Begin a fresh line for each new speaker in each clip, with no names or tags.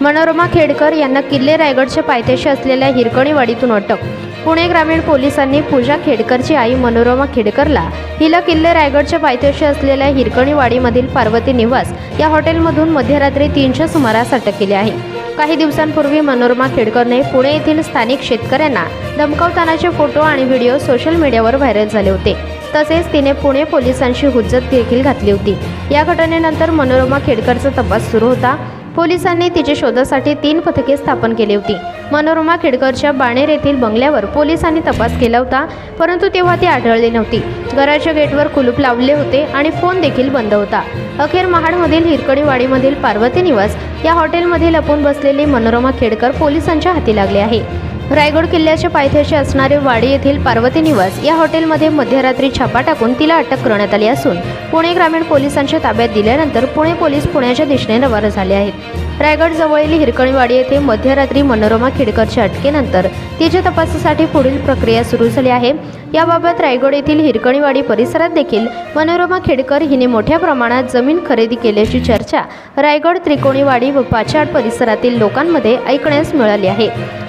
मनोरमा खेडकर यांना किल्ले रायगडच्या पायथ्याशी असलेल्या हिरकणीवाडीतून अटक. पुणे ग्रामीण पोलिसांनी पूजा खेडकरची आई मनोरमा खेडकरला हिला किल्ले रायगडच्या पायथ्याशी असलेल्या हिरकणीवाडीमधील पार्वती निवास या हॉटेलमधून मध्यरात्री तीनच्या सुमारास अटक केली आहे. काही दिवसांपूर्वी मनोरमा खेडकरने पुणे येथील स्थानिक शेतकऱ्यांना धमकावतानाचे फोटो आणि व्हिडिओ सोशल मीडियावर व्हायरल झाले होते. तसेच तिने पुणे पोलिसांशी हुज्जत देखील घातली होती. या घटनेनंतर मनोरमा खेडकरचा तपास सुरू होता. पोलिसांनी तिच्या शोधासाठी तीन पथके स्थापन केली होती. मनोरमा खेडकरच्या बाणेर येथील बंगल्यावर पोलिसांनी तपास केला होता परंतु तेव्हा ती आढळली नव्हती. घराच्या गेटवर कुलूप लावले होते आणि फोन देखील बंद होता. अखेर महाडमधील हिरकणीवाडीमधील पार्वती निवास या हॉटेलमध्ये लपून बसलेली मनोरमा खेडकर पोलिसांच्या हाती लागले आहे. रायगड किल्ल्याच्या पायथ्याशी असणारे वाडी येथील पार्वती निवास या हॉटेलमध्ये मध्यरात्री छापा टाकून तिला अटक करण्यात आली असून पुणे ग्रामीण पोलिसांच्या ताब्यात दिल्यानंतर पुणे पोलीस पुण्याच्या दिशेने रवाना झाले आहेत. रायगड जवळील हिरकणीवाडी येथे मध्यरात्री मनोरमा खेडकरच्या अटकेनंतर तिच्या तपासासाठी पुढील प्रक्रिया सुरू झाली आहे. याबाबत रायगड येथील हिरकणीवाडी परिसरात देखील मनोरमा खेडकर हिने मोठ्या प्रमाणात जमीन खरेदी केल्याची चर्चा रायगड त्रिकोणीवाडी व पाचाड परिसरातील लोकांमध्ये ऐकण्यास मिळाली आहे.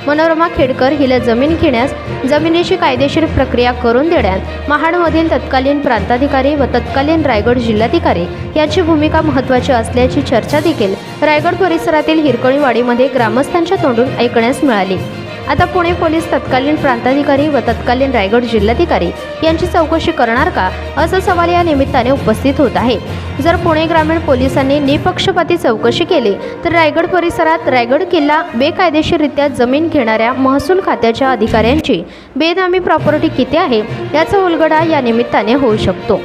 मनोरमा खेडकर हिला जमीन घेण्यास जमिनीची कायदेशीर प्रक्रिया करून देण्यात महाडमधील तत्कालीन प्रांताधिकारी व तत्कालीन रायगड जिल्हाधिकारी यांची भूमिका महत्त्वाची असल्याची चर्चा देखील रायगड परिसरातील हिरकणीवाडीमध्ये ग्रामस्थांच्या तोंडून ऐकण्यास मिळाली. आता पुणे पोलीस तत्कालीन प्रांताधिकारी व तत्कालीन रायगड जिल्हाधिकारी यांची चौकशी करणार का? असा सवाल या निमित्ताने उपस्थित होत आहे. जर पुणे ग्रामीण पोलिसांनी निपक्षपाती चौकशी केली तर रायगड परिसरात रायगड किल्ला बेकायदेशीररित्या जमीन घेणाऱ्या महसूल खात्याच्या अधिकाऱ्यांची बेनामी प्रॉपर्टी किती आहे? याचा उलगडा या निमित्ताने होऊ शकतो.